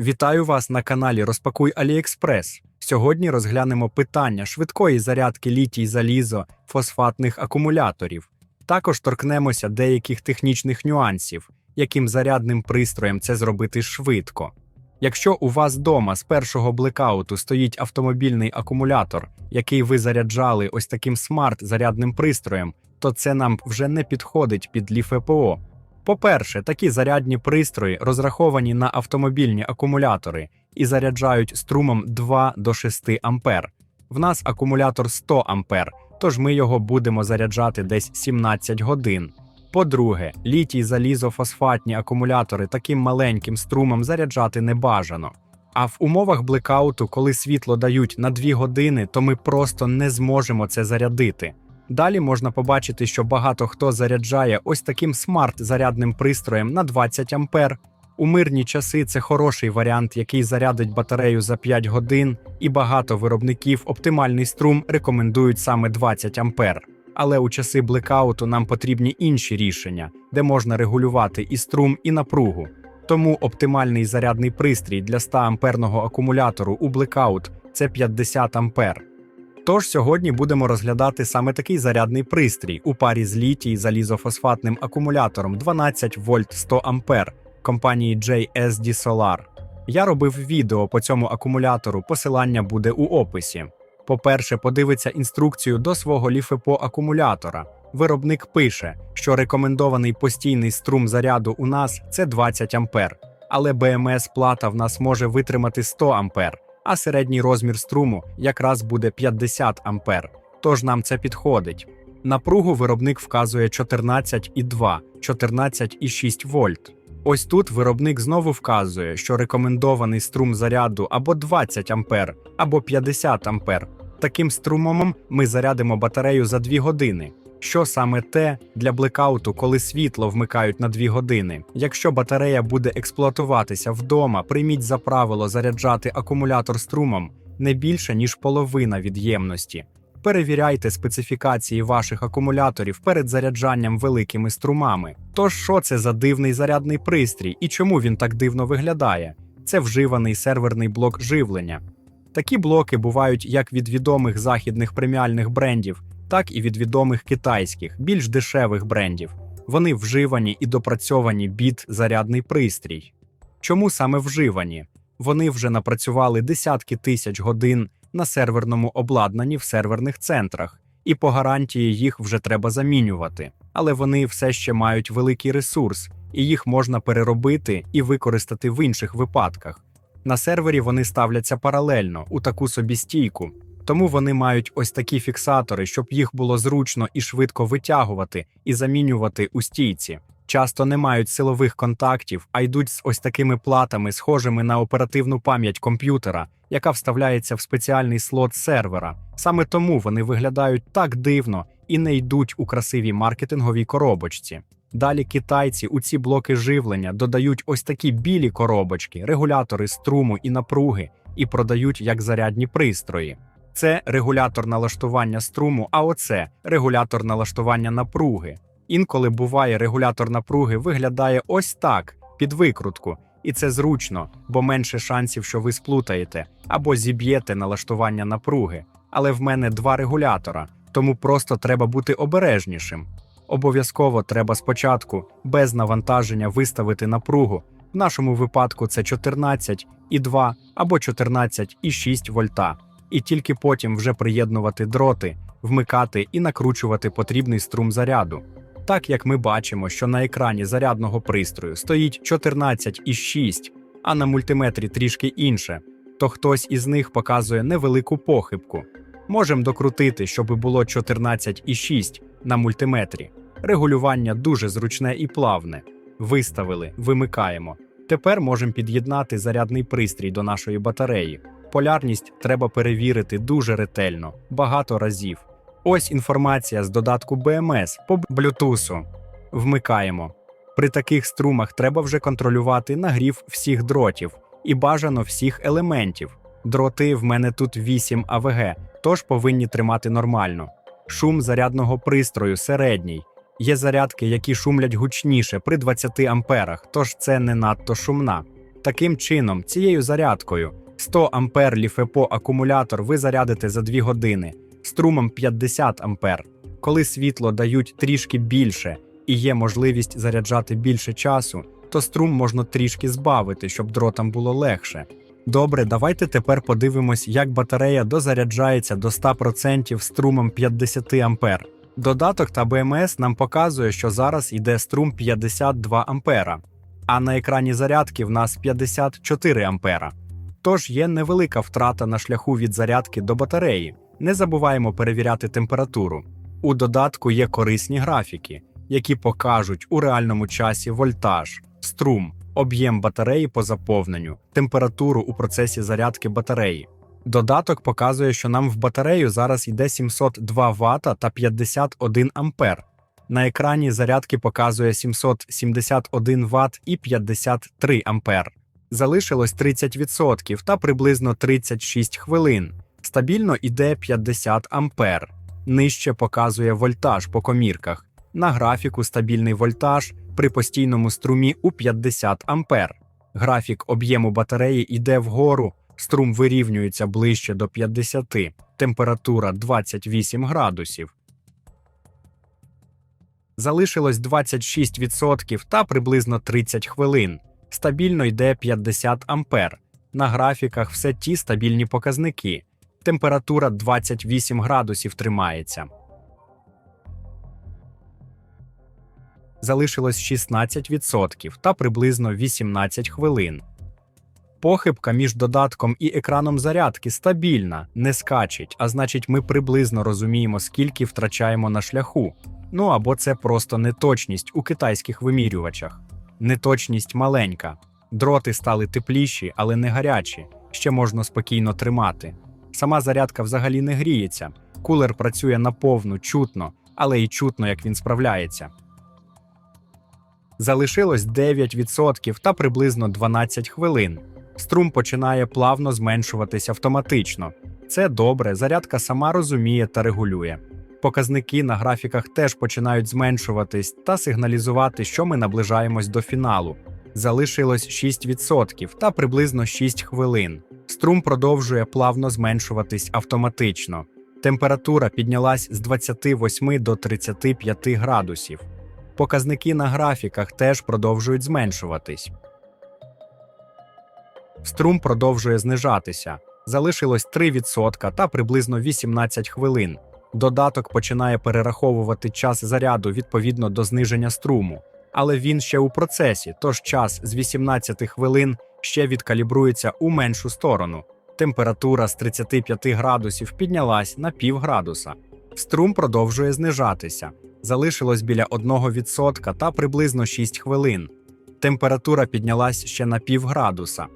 Вітаю вас на каналі Розпакуй Аліекспрес. Сьогодні розглянемо питання швидкої зарядки літій залізо фосфатних акумуляторів. Також торкнемося деяких технічних нюансів, яким зарядним пристроєм це зробити швидко. Якщо у вас вдома з першого блекауту стоїть автомобільний акумулятор, який ви заряджали ось таким смарт-зарядним пристроєм, то це нам вже не підходить під ЛіФПО. По-перше, такі зарядні пристрої розраховані на автомобільні акумулятори і заряджають струмом 2 до 6 ампер. В нас акумулятор 100 ампер, тож ми його будемо заряджати десь 17 годин. По-друге, літій залізофосфатні акумулятори таким маленьким струмом заряджати не бажано. А в умовах блекауту, коли світло дають на 2 години, то ми просто не зможемо це зарядити. Далі можна побачити, що багато хто заряджає ось таким смарт-зарядним пристроєм на 20 ампер. У мирні часи це хороший варіант, який зарядить батарею за 5 годин, і багато виробників оптимальний струм рекомендують саме 20 ампер. Але у часи блекауту нам потрібні інші рішення, де можна регулювати і струм, і напругу. Тому оптимальний зарядний пристрій для 100 амперного акумулятору у блекаут це 50 ампер. Тож сьогодні будемо розглядати саме такий зарядний пристрій у парі з літій залізофосфатним акумулятором 12 вольт 100 ампер компанії JSD Solar. Я робив відео по цьому акумулятору, посилання буде у описі. По-перше, подивиться інструкцію до свого ліфепо акумулятора. Виробник пише, що рекомендований постійний струм заряду у нас це 20 ампер, але БМС плата в нас може витримати 100 ампер а середній розмір струму якраз буде 50 ампер. Тож нам це підходить. Напругу виробник вказує 14,2, 14,6 вольт. Ось тут виробник знову вказує, що рекомендований струм заряду або 20 ампер, або 50 ампер. Таким струмом ми зарядимо батарею за 2 години. Що саме те для блекауту, коли світло вмикають на 2 години. Якщо батарея буде експлуатуватися вдома, прийміть за правило заряджати акумулятор струмом не більше, ніж половина від ємності. Перевіряйте специфікації ваших акумуляторів перед заряджанням великими струмами. Тож, що це за дивний зарядний пристрій і чому він так дивно виглядає? Це вживаний серверний блок живлення. Такі блоки бувають як від відомих західних преміальних брендів, так і від відомих китайських, більш дешевих брендів. Вони вживані і допрацьовані біт зарядний пристрій. Чому саме вживані? Вони вже напрацювали десятки тисяч годин на серверному обладнанні в серверних центрах, і по гарантії їх вже треба замінювати. Але вони все ще мають великий ресурс, і їх можна переробити і використати в інших випадках. На сервері вони ставляться паралельно у таку собі стійку, тому вони мають ось такі фіксатори, щоб їх було зручно і швидко витягувати і замінювати у стійці. Часто не мають силових контактів, а йдуть з ось такими платами, схожими на оперативну пам'ять комп'ютера, яка вставляється в спеціальний слот сервера. Саме тому вони виглядають так дивно і не йдуть у красивій маркетинговій коробочці. Далі китайці у ці блоки живлення додають ось такі білі коробочки, регулятори струму і напруги, і продають як зарядні пристрої. Це регулятор налаштування струму, а оце регулятор налаштування напруги. Інколи буває, регулятор напруги виглядає ось так, під викрутку, і це зручно, бо менше шансів, що ви сплутаєте або зіб'єте налаштування напруги. Але в мене два регулятора, тому просто треба бути обережнішим. Обов'язково треба спочатку без навантаження виставити напругу. В нашому випадку це 14,2 або 14,6 вольта і тільки потім вже приєднувати дроти, вмикати і накручувати потрібний струм заряду. Так як ми бачимо, що на екрані зарядного пристрою стоїть 14,6, а на мультиметрі трішки інше, то хтось із них показує невелику похибку. Можемо докрутити, щоб було 14,6 на мультиметрі. Регулювання дуже зручне і плавне. Виставили, вимикаємо. Тепер можемо під'єднати зарядний пристрій до нашої батареї. Полярність треба перевірити дуже ретельно, багато разів. Ось інформація з додатку BMS по Bluetooth. Вмикаємо. При таких струмах треба вже контролювати нагрів всіх дротів і бажано всіх елементів. Дроти в мене тут 8 АВГ, тож повинні тримати нормально. Шум зарядного пристрою середній. Є зарядки, які шумлять гучніше при 20 амперах, тож це не надто шумна. Таким чином, цією зарядкою 100 ампер ліфепо акумулятор ви зарядите за 2 години, струмом 50 ампер. Коли світло дають трішки більше і є можливість заряджати більше часу, то струм можна трішки збавити, щоб дротам було легше. Добре, давайте тепер подивимось, як батарея дозаряджається до 100% струмом 50 ампер. Додаток та БМС нам показує, що зараз йде струм 52 ампера, а на екрані зарядки в нас 54 ампера. Тож є невелика втрата на шляху від зарядки до батареї. Не забуваємо перевіряти температуру. У додатку є корисні графіки, які покажуть у реальному часі вольтаж, струм, об'єм батареї по заповненню, температуру у процесі зарядки батареї. Додаток показує, що нам в батарею зараз йде 702 Вт та 51 Ампер. На екрані зарядки показує 771 Вт і 53 Ампер. Залишилось 30% та приблизно 36 хвилин. Стабільно йде 50 Ампер. Нижче показує вольтаж по комірках. На графіку стабільний вольтаж при постійному струмі у 50 Ампер. Графік об'єму батареї йде вгору, струм вирівнюється ближче до 50, температура 28 градусів. Залишилось 26% та приблизно 30 хвилин. Стабільно йде 50 ампер. На графіках все ті стабільні показники. Температура 28 градусів тримається. Залишилось 16% та приблизно 18 хвилин. Похибка між додатком і екраном зарядки стабільна, не скачить, а значить, ми приблизно розуміємо, скільки втрачаємо на шляху. Ну або це просто неточність у китайських вимірювачах. Неточність маленька. Дроти стали тепліші, але не гарячі. Ще можна спокійно тримати. Сама зарядка взагалі не гріється. Кулер працює наповну, чутно, але й чутно, як він справляється. Залишилось 9% та приблизно 12 хвилин. Струм починає плавно зменшуватись автоматично. Це добре, зарядка сама розуміє та регулює. Показники на графіках теж починають зменшуватись та сигналізувати, що ми наближаємось до фіналу. Залишилось 6% та приблизно 6 хвилин. Струм продовжує плавно зменшуватись автоматично. Температура піднялась з 28 до 35 градусів. Показники на графіках теж продовжують зменшуватись. Струм продовжує знижатися. Залишилось 3% та приблизно 18 хвилин. Додаток починає перераховувати час заряду відповідно до зниження струму, але він ще у процесі, тож час з 18 хвилин ще відкалібрується у меншу сторону. Температура з 35 градусів піднялась на пів градуса. Струм продовжує знижатися. Залишилось біля 1% та приблизно 6 хвилин. Температура піднялась ще на пів градуса.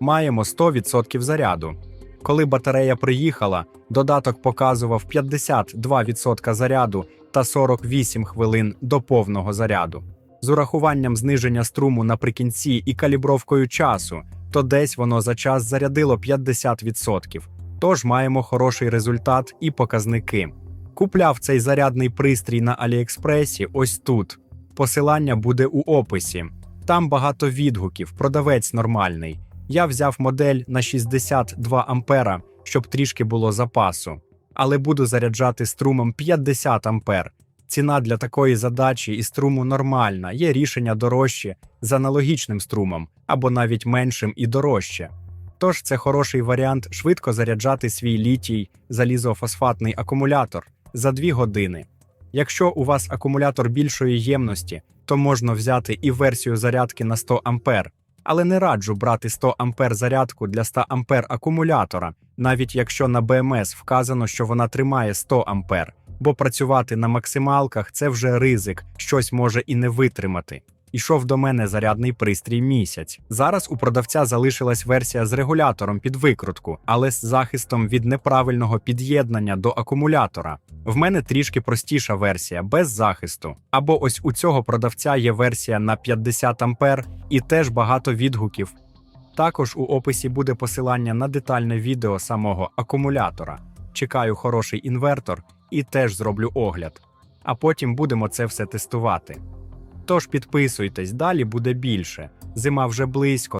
Маємо 100% заряду. Коли батарея приїхала, додаток показував 52% заряду та 48 хвилин до повного заряду. З урахуванням зниження струму наприкінці і калібровкою часу, то десь воно за час зарядило 50%. Тож маємо хороший результат і показники. Купляв цей зарядний пристрій на Аліекспресі ось тут. Посилання буде у описі. Там багато відгуків, продавець нормальний. Я взяв модель на 62 ампера, щоб трішки було запасу, але буду заряджати струмом 50 ампер. Ціна для такої задачі і струму нормальна, є рішення дорожче з аналогічним струмом або навіть меншим і дорожче. Тож це хороший варіант швидко заряджати свій літій залізофосфатний акумулятор за 2 години. Якщо у вас акумулятор більшої ємності, то можна взяти і версію зарядки на 100 ампер, але не раджу брати 100 ампер зарядку для 100 ампер акумулятора, навіть якщо на БМС вказано, що вона тримає 100 ампер, бо працювати на максималках це вже ризик, щось може і не витримати. Ішов до мене зарядний пристрій місяць. Зараз у продавця залишилась версія з регулятором під викрутку, але з захистом від неправильного під'єднання до акумулятора. В мене трішки простіша версія без захисту. Або ось у цього продавця є версія на 50 ампер і теж багато відгуків. Також у описі буде посилання на детальне відео самого акумулятора. Чекаю хороший інвертор і теж зроблю огляд. а потім будемо це все тестувати. Тож підписуйтесь, далі буде більше. Зима вже близько.